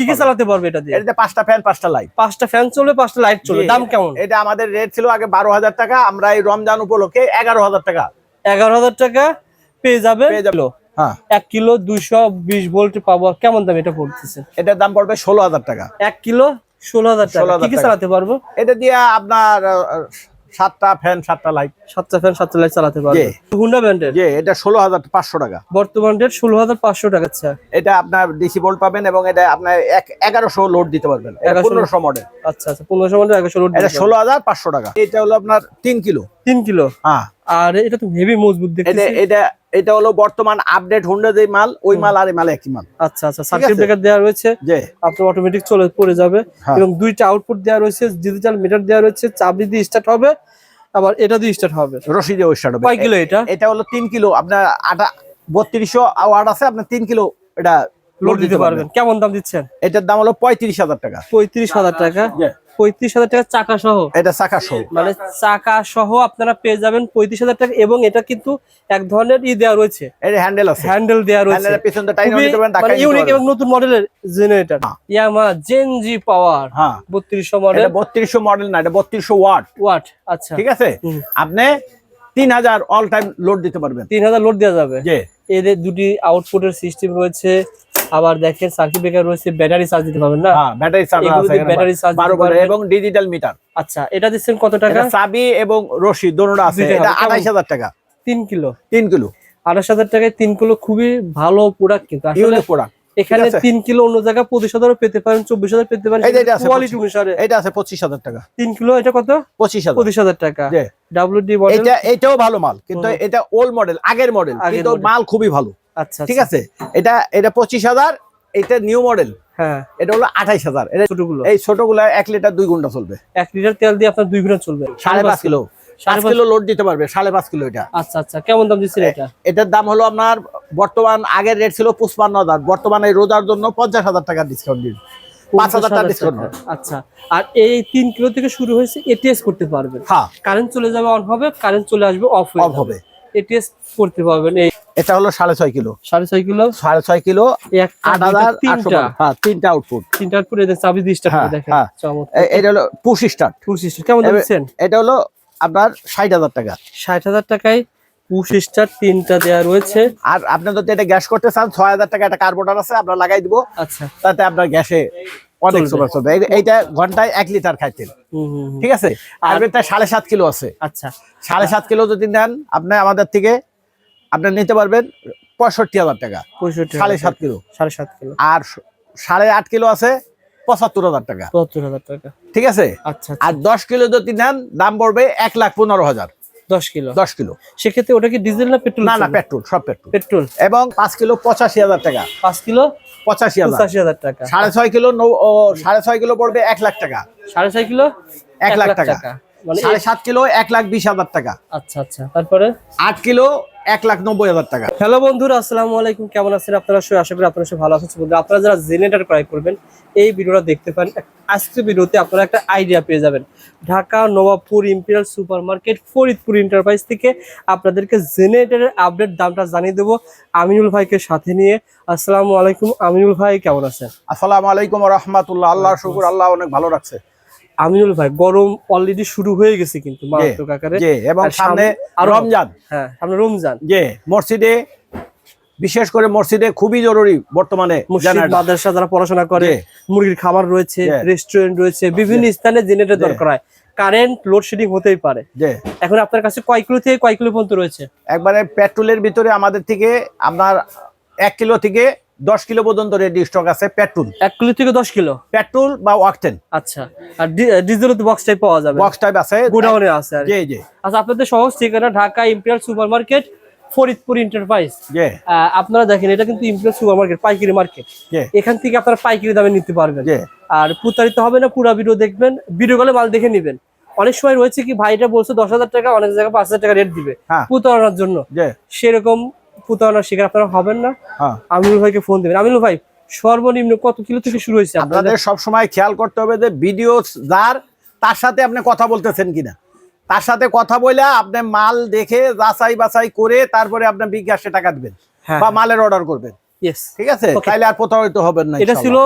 কি কি চালাতে পারবে এটা দিয়ে? পাঁচটা ফ্যান পাঁচটা লাইট পাঁচটা ফ্যান চলবে পাঁচটা লাইট চলবে। দাম কেমন? এটা আমাদের রেট ছিল আগে বারো হাজার টাকা আমরা এই রমজান উপলক্ষে এগারো হাজার টাকা। এগারো হাজার টাকা পেয়ে যাবে। পেয়ে যাবে। হ্যাঁ। এক কিলো দুইশো বিশ ভোল্ট পাবো। কেমন দাম এটা পড়তেছে? এটার দাম পড়বে ষোলো হাজার টাকা। এক কিলো ষোলো হাজার টাকা। 16,000 কি কি চালাতে পারব? এটা দিয়ে আপনার সাতটা ফ্যান সাতটা লাইট সাতটা ফ্যান সাতটা লাইট চালাতে পারবে। হুন্ডা ব্র্যান্ডের জি এটা ষোলো হাজার পাঁচশো টাকা। বর্তমান রেট ষোলো হাজার পাঁচশো টাকা আচ্ছা। এটা আপনার ডিসি বোল্ট পাবেন এবং এটা আপনার এক এগারোশো লোড দিতে পারবেন। 1100 পনেরোশো মডেল আচ্ছা আচ্ছা পনেরোশো মডেল একশো লোড এটা ষোলো হাজার পাঁচশো টাকা। এটা হলো আপনার তিন কিলো। তিন কিলো? হ্যাঁ। আর এটা তো হেভি মজবুত এটা এটা এটা হলো বর্তমান আপডেট হুন্ডা যে মাল ওই মাল আর এই মাল একই মাল। আচ্ছা আচ্ছা সার্কিট ব্রেকার দেওয়া রয়েছে যে আপনার অটোমেটিক চলে পড়ে যাবে। হ্যাঁ। এবং দুইটা আউটপুট দেওয়া রয়েছে ডিজিটাল মিটার দেওয়া রয়েছে চাবি দিয়ে স্টার্ট হবে আবার এটা দিয়ে স্টার্ট হবে। রশি দিয়ে স্টার্ট হবে। কয় কিলো এটা? এটা হলো তিন কিলো। আপনার আটা বত্রিশশো ওয়াট আছে আপনার তিন কিলো এটা লোড দিতে পারবেন। কেমন দাম দিচ্ছেন? এটার দাম হলো পঁয়ত্রিশ হাজার টাকা। পঁয়ত্রিশ হাজার টাকা। Yeah. পঁয়ত্রিশ হাজার টাকা চাকা সহ। এটা চাকা সহ। মানে চাকা সহ আপনারা পেয়ে যাবেন পঁয়ত্রিশ হাজার টাকা এবং এটা কিন্তু এক ধরনের ই দেওয়া রয়েছে। এটা হ্যান্ডেল আছে। হ্যান্ডেল দেওয়া রয়েছে। পারেন মানে ইউনিক এবং নতুন মডেলের জেনারেটর হ্যাঁ। ইয়ামা জেনজি পাওয়ার হ্যাঁ। বত্রিশশো মডেল এটা বত্রিশশো মডেল না এটা বত্রিশশো ওয়াট ওয়াট আচ্ছা। ঠিক আছে? আপনি তিন হাজার অল টাইম লোড দিতে পারবেন। তিন হাজার লোড দেওয়া যাবে। এদের দুটি আউটপুটের সিস্টেম রয়েছে। আবার দেখেন সার্কিট ব্রেকার রয়েছে ব্যাটারি চার্জ দিতে পারবেন না? হ্যাঁ ব্যাটারি চার্জ আছে charge বারো দিতে ভোল্ট এবং ডিজিটাল মিটার আচ্ছা এটা দিচ্ছেন কত টাকা? চাবি এবং রশি দোনোটা আছে। এটা হবে। কেমন? আঠাইশ হাজার টাকা। তিন কিলো। তিন কিলো। আঠাশ হাজার টাকায় তিন কিলো খুবই ভালো প্রোডাক্ট কিন্তু। আসলে প্রোডাক্ট এখানে। তিন কিলো অন্য জায়গায় পঁচিশ হাজারও পেতে পারেন চব্বিশ হাজার পেতে পারেন কোয়ালিটি 25 অনুসারে। এটা আছে পঁচিশ হাজার টাকা। তিন কিলো এটা কত? পঁচিশ হাজার। পঁচিশ হাজার টাকা। যে। ডাব্লিউ ডি মডেল এটা এটাও ভালো মাল কিন্তু এটা ওল্ড মডেল আগের মডেল কিন্তু মাল খুবই ভালো। আচ্ছা ঠিক আছে? এটা এটা পঁচিশ হাজার এটা নিউ মডেল হ্যাঁ। এটা হলো আঠাইশ হাজার। এটা ছোটগুলো। এই ছোটগুলা এক লিটার দুই ঘণ্টা চলবে। এক লিটার তেল দিয়ে আপনার দুই ঘণ্টা চলবে। সাড়ে পাঁচ কিলো। পাঁচ পাঁচ- কিলো লোড দিতে পারবে সাড়ে পাঁচ কিলো এটা। আচ্ছা আচ্ছা। কেমন দাম দিচ্ছেন এটা? এটার দাম হলো আপনার বর্তমান আগের রেট ছিল পঁচপান্ন হাজার। বর্তমানে এই রোজার জন্য পঞ্চাশ হাজার টাকা ডিসকাউন্ট দিন। পাঁচ হাজার টাকা। ডিসকাউন্ট আচ্ছা। আর এই তিন কিলো থেকে শুরু হয়েছে এটিএস করতে পারবেন। হ্যাঁ। কারেন্ট চলে যাবে অন হবে কারেন্ট চলে আসবে অফ অফ হবে। এটিএস করতে পারবেন। এই এটা হলো সাড়ে ছয় কিলো। সাড়ে ছয় কিলো? সাড়ে ছয় কিলো আট হাজার তিনটা। হ্যাঁ তিনটা আউটপুট চাবি দিয়ে স্টার্ট করে হ্যাঁ, দেখেন হ্যাঁ। এটা হলো পুশ স্টার্ট কেমন দিচ্ছেন এটা হলো আপনার ষাট হাজার টাকা। ষাট হাজার টাকায় পুশ স্টার তিনটা দেওয়া রয়েছে। আর আপনি যদি এটা গ্যাস করতে চান ছয় হাজার টাকা একটা কার্বোটার আছে আমরা লাগাই দিব। আচ্ছা। তাতে আপনার গ্যাসে অনেক। সময় চলবে। এইটা ঘন্টায় এক লিটার খাইতেন। ঠিক আছে? আর এটা সাড়ে সাত কিলো আছে। আচ্ছা। সাড়ে সাত কিলো যদি নেন আপনি আমাদের থেকে আপনি নিতে পারবেন পঁয়ষট্টি হাজার টাকা। সাড়ে সাত কিলো। সাড়ে সাত কিলো। আর সাড়ে আট কিলো আছে পঁচাত্তর হাজার টাকা। চুয়াত্তর হাজার টাকা। ঠিক আছে? আচ্ছা আর দশ কিলো যদি নেন দাম পড়বে এক লাখ পনেরো হাজার। দশ কিলো। দশ কিলো। সেক্ষেত্রে ওটা কি ডিজেল না পেট্রোল না না পেট্রোল সব পেট্রোল পেট্রোল এবং পাঁচ কিলো পঁচাশি হাজার টাকা। পাঁচ কিলো পঁচাশি হাজার। পঁচাশি হাজার টাকা। সাড়ে ছয় কিলো নৌ- সাড়ে ছয় কিলো পড়বে এক লাখ টাকা। সাড়ে ছয় কিলো এক লাখ টাকা। মানে সাড়ে সাত কিলো এক লাখ বিশ হাজার টাকা। আচ্ছা আচ্ছা। তারপরে? আট কিলো এক লাখ নব্বই হাজার টাকা। হ্যালো বন্ধুরা আসসালামু আলাইকুম। কেমন আছেন আপনারা? সবাই আশা করি আপনারা সবাই ভালো আছেন। বন্ধুরা আপনারা যারা জেনারেটর ক্রয় করবেন এই ভিডিওটা দেখতে পারেন। আজকের ভিডিওতে আপনারা একটা আইডিয়া পেয়ে যাবেন। Dhaka Nawabpur imperial super market Faridpur enterprise থেকে আপনাদেরকে জেনারেটরের আপডেট দামটা জানিয়ে দেবো আমিনুল ভাইকে সাথে নিয়ে। আসসালামু আলাইকুম আমিনুল ভাই কেমন আছেন? আসসালামু আলাইকুম রহমতুল্লাহ। আল্লাহ শুকুর আল্লাহ অনেক ভালো রাখছে। আমিনুল ভাই গরম অলরেডি শুরু হয়ে গেছে কিন্তু মারাত্মক আকারে। এবং সামনে রমজান। হ্যাঁ সামনে রমজান। যে মসজিদে বিশেষ করে মসজিদে খুবই জরুরি বর্তমানে মাদ্রাসা যারা পড়াশোনা করে মুরগির খাবার রয়েছে রেস্টুরেন্ট রয়েছে বিভিন্ন স্থানে জেনারেটর দরকার হয়। কারেন্ট লোডশেডিং হতেই পারে। এখন আপনার কাছে কয় কিলো থেকে কয় কিলো পর্যন্ত রয়েছে? একবারে পেট্রোলের ভিতরে আমাদের থেকে আপনার এক কিলো থেকে দশ কিলো পর্যন্ত রেডি স্টক আছে পেট্রোল। এক কিলো থেকে দশ কিলো? পেট্রোল বা ওয়াকটেন আচ্ছা আর ডিজেল তো বক্স টাইপ পাওয়া যাবে। বক্স টাইপ আছে। গোডাউনে আছে জি জি। আচ্ছা আপনাদের সহজ ঠিকানা Dhaka imperial super market Faridpur enterprise আপনারা দেখেন এটা কিন্তু ইম্পিরিয়াল সুপার মার্কেট পাইকারি মার্কেট এখান থেকে আপনারা পাইকারি দামে নিতে পারবেন। আর প্রতারিত হবে না পুরো ভিডিও দেখবেন ভিডিও কলে মাল দেখে নেবেন। অনেক সময় রয়েছে কি ভাইটা বলছে দশ হাজার টাকা অনেক জায়গায় পাঁচ হাজার টাকা রেট দিবে। হ্যাঁ। প্রতারণার জন্য। সেরকম প্রতারণার শিকার আপনারা হবেন না? হ্যাঁ। আমিনুল ভাইকে ফোন দেবেন। আমিনুল ভাই সর্বনিম্ন কত কিলো থেকে শুরু হয়েছে আপনাদের? আপনাদের সব সময় খেয়াল করতে হবে যে ভিডিও যার তার সাথে আপনি কথা বলতেছেন কিনা। তার সাথে কথা বলে আপনি মাল দেখে যাচাই বাছাই করে তারপরে আপনি বিকাশে টাকা দিবেন হ্যাঁ। বা মালের অর্ডার করবেন। ঠিক আছে. তাইলে আর প্রতারিত হবেন না এটা ছিল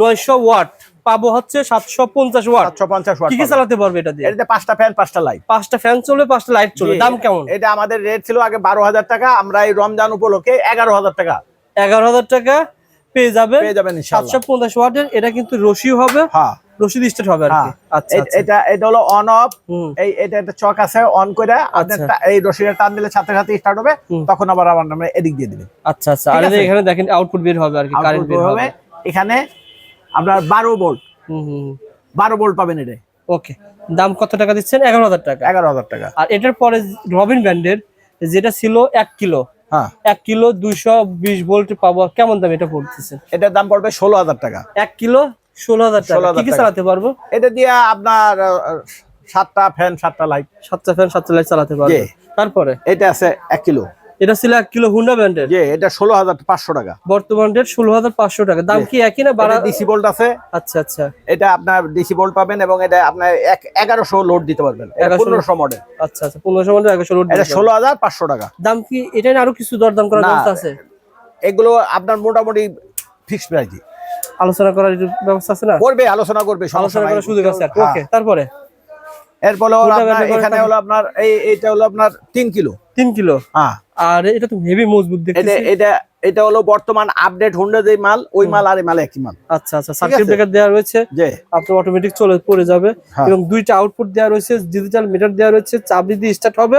নয়শো ওয়াট। পাবো হচ্ছে সাতশো পঞ্চাশ ওয়াট। সাতশো পঞ্চাশ কি কি চালাতে পারবে এটা দিয়ে? এটাতে পাঁচটা ফ্যান পাঁচটা লাইট পাঁচটা ফ্যান চলবে পাঁচটা লাইট চলবে। দাম কেমন? এটা আমাদের রেট ছিল আগে বারো হাজার টাকা আমরা এই রমজান উপলক্ষে এগারো হাজার টাকা। এগারো হাজার টাকা পেয়ে যাবে পেয়ে যাবেন। সাতশো পঞ্চাশ ওয়াটের এটা কিন্তু রশি হবে হ্যাঁ। রশিদ হবে হ্যাঁ। আচ্ছা আচ্ছা। এটা এটা হলো অন অফ এই এটা একটা চক আছে অন করে আচ্ছা। এই টান দিলে সাথে সাথে স্টার্ট হবে তখন আবার আমার নামে এদিক দিয়ে দিবে। আচ্ছা আচ্ছা। আর এখানে দেখেন আউটপুট বের হবে আর কি কারেন্ট বের হবে। এখানে আপনার বারো ভোল্ট বারো ভোল্ট পাবেন এটা ওকে দাম কত টাকা দিচ্ছেন? এগারো হাজার টাকা। এগারো হাজার টাকা। আর এটার পরে রবিন ব্যান্ডের যেটা ছিল এক কিলো হ্যাঁ। এক কিলো দুইশো বিশ ভোল্ট পাবো। কেমন দাম এটা পড়তেছে? এটার দাম পড়বে ষোলো হাজার টাকা। এক কিলো ষোলো হাজার টাকা। 16,000 কি কি চালাতে পারব? এটা দিয়ে আপনার সাতটা ফ্যান সাতটা লাইট সাতটা ফ্যান সাতটা লাইট চালাতে পারব। তারপরে? এটা আছে এক কিলো। এটা ছিল এক কিলো হুন্ডা ব্যান্ডের যে এটা ষোলো হাজার পাঁচশো টাকা। বর্তমান রেট ষোলো হাজার পাঁচশো টাকা। দাম কি একই না বাড়া ডিসি ভোল্ট আছে। আচ্ছা আচ্ছা। এটা আপনার ডিসি ভোল্ট পাবেন এবং এটা আপনার এক এগারোশো লোড দিতে পারবেন। 1100 পনেরোশো মডেল আচ্ছা আচ্ছা পনেরোশো মধ্যে একশো লোড এটা ষোলো হাজার পাঁচশো টাকা। দাম কি এটা না আরও কিছু দরদাম করার। ব্যবস্থা আছে? এগুলো আপনার মোটামুটি ফিক্সড প্রাইস আলোচনা করার ব্যবস্থা আছে না? করবে আলোচনা করবে সমস্যা আলোচনা করার সুযোগ আছে। হ্যাঁ। ওকে তারপরে? এরপরে হলো আপনার এখানে হলো আপনার এই এইটা হলো আপনার তিন কিলো। তিন কিলো? হ্যাঁ। আর এটা তো হেভি মজবুত এটা দেখতেছি। এটা এটা হলো বর্তমান আপডেট হুন্ডা যে মাল ওই মাল আর এই মাল একই মাল। আচ্ছা আচ্ছা সার্কিট ব্রেকার দেওয়া রয়েছে আপনার অটোমেটিক চলে পড়ে যাবে। হ্যাঁ। এবং দুইটা আউটপুট দেওয়া রয়েছে ডিজিটাল মিটার দেওয়া রয়েছে চাবি দিয়ে স্টার্ট হবে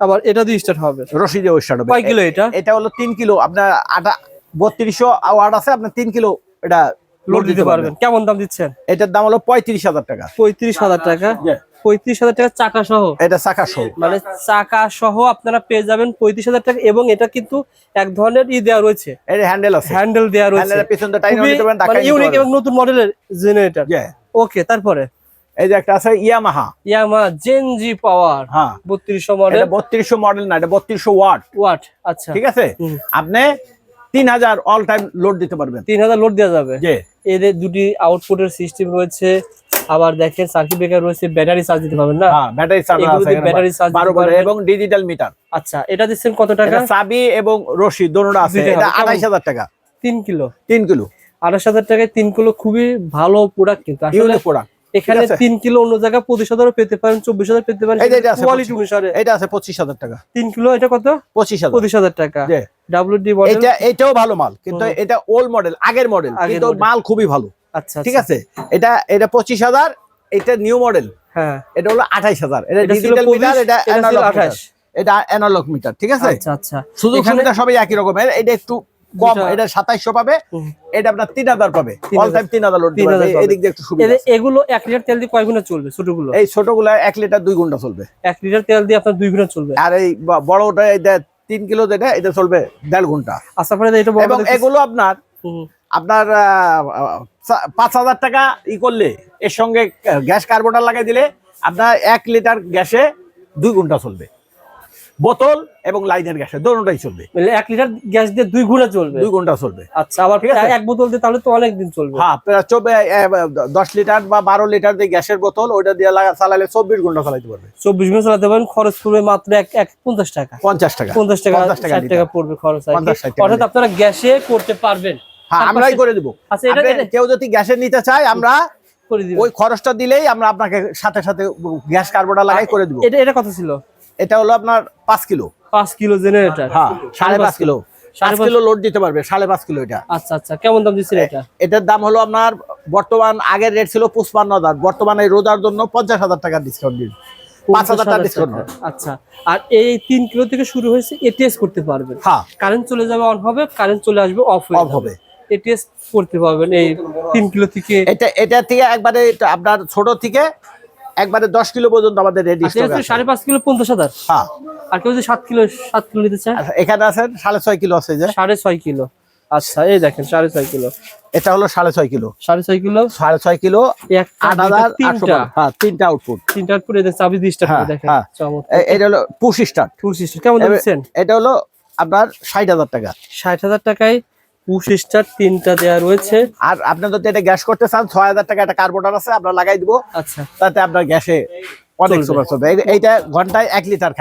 আবার এটা দিয়ে স্টার্ট হবে। রশি দিয়ে স্টার্ট হবে। কয় কিলো এটা? এটা হলো তিন কিলো আপনার আটা বত্রিশশো ওয়াট আছে আপনার তিন কিলো এটা লোড দিতে পারবেন। কেমন দাম দিচ্ছেন? এটার দাম হলো পঁয়ত্রিশ হাজার টাকা। পঁয়ত্রিশ হাজার টাকা? পঁয়ত্রিশ হাজার টাকা চাকা সহ এটা চাকা সহ মানে চাকা সহ আপনারা পেয়ে যাবেন পঁয়ত্রিশ হাজার টাকা এবং এটা কিন্তু এক ধরনের ই দেওয়া রয়েছে। হ্যান্ডেল আছে। হ্যান্ডেল দেওয়া রয়েছে। পারেন মানে ইউনিক এবং নতুন মডেলের জেনারেটর ওকে তারপরে? এই যে একটা আছে ইয়ামাহা ইয়ামা জেনজি পাওয়ার হ্যাঁ। বত্রিশশো মডেল এটা বত্রিশশো মডেল না এটা বত্রিশশো ওয়াট ওয়াট আচ্ছা। ঠিক আছে? আপনি তিন হাজার অল টাইম লোড দিতে পারবেন। তিন হাজার লোড দেওয়া যাবে। যে এদের দুটি আউটপুটের সিস্টেম রয়েছে। আবার দেখেন সার্কিট ব্রেকার রয়েছে ব্যাটারি চার্জ দিতে পারবেন না? ব্যাটারি চার্জ আছে ব্যাটারি চার্জ বারো দিতে ভোল্ট পারবেন। এবং ডিজিটাল মিটার আচ্ছা এটা দিচ্ছেন কত টাকা? চাবি এবং রশি দোনোটা আছে। এটা হবে। কেমন? আঠাইশ হাজার টাকা। তিন কিলো। তিন কিলো। আঠাশ হাজার টাকায় তিন কিলো খুবই ভালো প্রোডাক্ট কিন্তু। আসলে প্রোডাক্ট এখানে ঠিক আছে। তিন কিলো অন্য জায়গায় পঁচিশ হাজারও পেতে পারেন চব্বিশ হাজার পেতে পারেন। কোয়ালিটি অনুসারে। এটা আছে পঁচিশ হাজার টাকা। তিন কিলো এটা কত? পঁচিশ হাজার। পঁচিশ হাজার টাকা। যে ডাব্লিউ মডেল এটা এটাও ভালো মাল কিন্তু এটা ওল্ড মডেল আগের মডেল কিন্তু মাল খুবই ভালো। আচ্ছা ঠিক আছে? এটা এটা পঁচিশ হাজার এটা নিউ মডেল হ্যাঁ। এটা হলো আঠাইশ হাজার। এটা ডিজিটাল মিটার এটা এটা অ্যানালগ 28 এটা অ্যানালগ মিটার ঠিক আছে? আচ্ছা আচ্ছা। সুযোগ সুবিধা সবই একই রকমের এটা একটু কম এটা সাতাইশশো পাবে এটা আপনার তিন হাজার পাবে। 3000 অল টাইম তিন হাজার লোড 3000 এদিক দিয়ে একটু সুবিধা এগুলো এক লিটার তেল দিয়ে কয় গুণা চলবে ছোটগুলো? এই ছোটগুলা এক লিটার দুই ঘণ্টা চলবে। এক লিটার তেল দিয়ে আপনার দুই গুণা চলবে। আর এই বড়টা তিন কিলো যেটা এটা চলবে দেড় ঘণ্টা। আচ্ছা এবং এগুলো আপনার আপনার আহ, পাঁচ হাজার টাকা ই করলে এর সঙ্গে গ্যাস কার্বোটার লাগাই দিলে আপনার এক লিটার গ্যাসে দুই ঘণ্টা চলবে। বোতল এবং লাইনের গ্যাসে দোনোটাই চলবে। মানে এক লিটার গ্যাস দিয়ে দুই গুণা চলবে? দুই ঘণ্টা চলবে। আচ্ছা আবার ঠিক আছে? এক বোতল দিয়ে তাহলে তো অনেক দিন চলবে। হ্যাঁ চব্বিশ দশ লিটার বা বারো লিটার যে গ্যাসের বোতল ওইটা দিয়ে চালালে চব্বিশ ঘণ্টা চালাইতে পারবে। চব্বিশ ঘণ্টা চালাতে পারেন খরচ পড়বে মাত্র এক এক পঞ্চাশ টাকা। পঞ্চাশ টাকা। পঞ্চাশ টাকা ষাট টাকা পড়বে খরচ আর কি। 50 ষাট টাকা অর্থাৎ আপনারা গ্যাসে করতে পারবেন। হ্যাঁ আমরাই করে দিব। আচ্ছা কেউ যদি গ্যাসে নিতে চায় আমরা ওই খরচটা দিলেই আমরা আপনাকে সাথে সাথে গ্যাস কার্বোটা লাগাই করে দিব। এটা এটা কত ছিল। এটা হলো আপনার পাঁচ কিলো। পাঁচ কিলো জেনারেটর। হ্যাঁ সাড়ে পাঁচ কিলো। পাঁচ কিলো লোড দিতে পারবে সাড়ে পাঁচ কিলো এটা। আচ্ছা আচ্ছা কেমন দাম দিচ্ছেন এটা? এটার দাম হলো আপনার বর্তমান আগের রেট ছিল পঁচপান্ন হাজার বর্তমানে এই রোজার জন্য পঞ্চাশ হাজার টাকা ডিসকাউন্ট দিন পাঁচ হাজার টাকা ডিসকাউন্ট আচ্ছা আর এই তিন কিলো থেকে শুরু হয়েছে এটিএস করতে পারবেন। হ্যাঁ। কারেন্ট চলে যাবে অন হবে কারেন্ট চলে আসবে অফ অফ হবে। এটিএস করতে পারবেন এই তিন কিলো থেকে। এটা এটা থেকে একবারে আপনার ছোট থেকে একবারে দশ কিলো পর্যন্ত আমাদের রেডি এটা সাড়ে পাঁচ কিলো পঞ্চাশ হাজার? হ্যাঁ। আর কেউ যদি সাত কিলো সাত কিলো নিতে চায়? আচ্ছা, এখানে আছেন সাড়ে ছয় কিলো আছে যে। সাড়ে ছয় কিলো। আচ্ছা এই দেখেন সাড়ে ছয় কিলো। এটা হলো সাড়ে ছয় কিলো। সাড়ে ছয় কিলো? সাড়ে ছয় কিলো আট হাজার তিনটা। হ্যাঁ তিনটা আউটপুট চাবি হ্যাঁ, দেখেন হ্যাঁ। এটা হলো পুশ স্টার্ট কেমন দিচ্ছেন এটা হলো আপনার ষাট হাজার টাকা। ষাট হাজার টাকায় পুশ স্টার তিনটা দেওয়া রয়েছে। আর আপনি যদি এটা গ্যাস করতে চান ছয় হাজার টাকা একটা কার্বোটার আছে আমরা লাগাই দিব। আচ্ছা। তাতে আপনার গ্যাসে অনেক। সুপার চলবে এইটা ঘন্টায় এক লিটার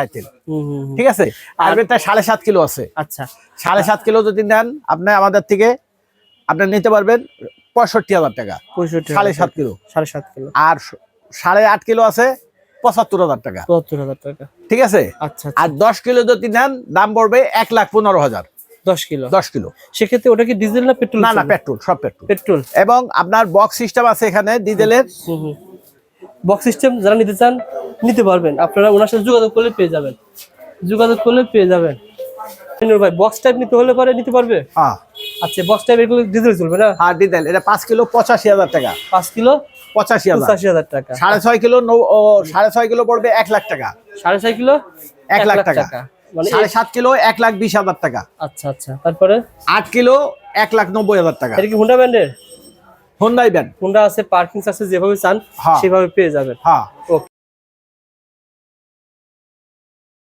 হুম। ঠিক আছে? কার্বেটটা সাড়ে সাত কিলো আছে। আচ্ছা। সাড়ে সাত কিলো যদি নেন আপনি আমাদের থেকে আপনি নিতে পারবেন পঁয়ষট্টি হাজার টাকা। পঁয়ষট্টি সাড়ে সাত কিলো। সাড়ে সাত কিলো। আর সাড়ে আট কিলো আছে পঁচাত্তর হাজার টাকা। চুয়াত্তর হাজার টাকা। ঠিক আছে? আচ্ছা। আর দশ কিলো যদি নেন দাম পড়বে এক লাখ পনেরো হাজার। দশ কিলো। দশ কিলো। সেক্ষেত্রে ওটা কি ডিজেল না পেট্রোল না না পেট্রোল সব পেট্রোল পেট্রোল এবং আপনার বক্স সিস্টেম আছে এখানে ডিজেলের বক্স সিস্টেম যারা নিতে চান নিতে পারবেন। আপনারা ওনার সাথে যোগাযোগ করলে পেয়ে যাবেন। যোগাযোগ করলে পেয়ে যাবেন। ভাই বক্স টাইপ নিতে হলে পরে নিতে পারবে? হ্যাঁ। আচ্ছা বক্স টাইপ এগুলো ডিজেল চলবে না? আর ডিজেল এটা পাঁচ কিলো পঁচাশি হাজার টাকা। পাঁচ কিলো পঁচাশি হাজার। পঁচাশি হাজার টাকা। সাড়ে ছয় কিলো নৌ- ও, সাড়ে ছয় কিলো পড়বে এক লাখ টাকা। সাড়ে ছয় কিলো এক লাখ টাকা। সাড়ে সাত কিলো এক লাখ বিশ হাজার টাকা। আচ্ছা আচ্ছা। তারপরে? আট কিলো এক লাখ নব্বই হাজার টাকা। এটা কি হুন্ডা ব্র্যান্ডের হুন্ডাই হুন্ডা আছে পার্কিং আছে যেভাবে চান হ্যাঁ। সেভাবে পেয়ে যাবেন। হ্যাঁ।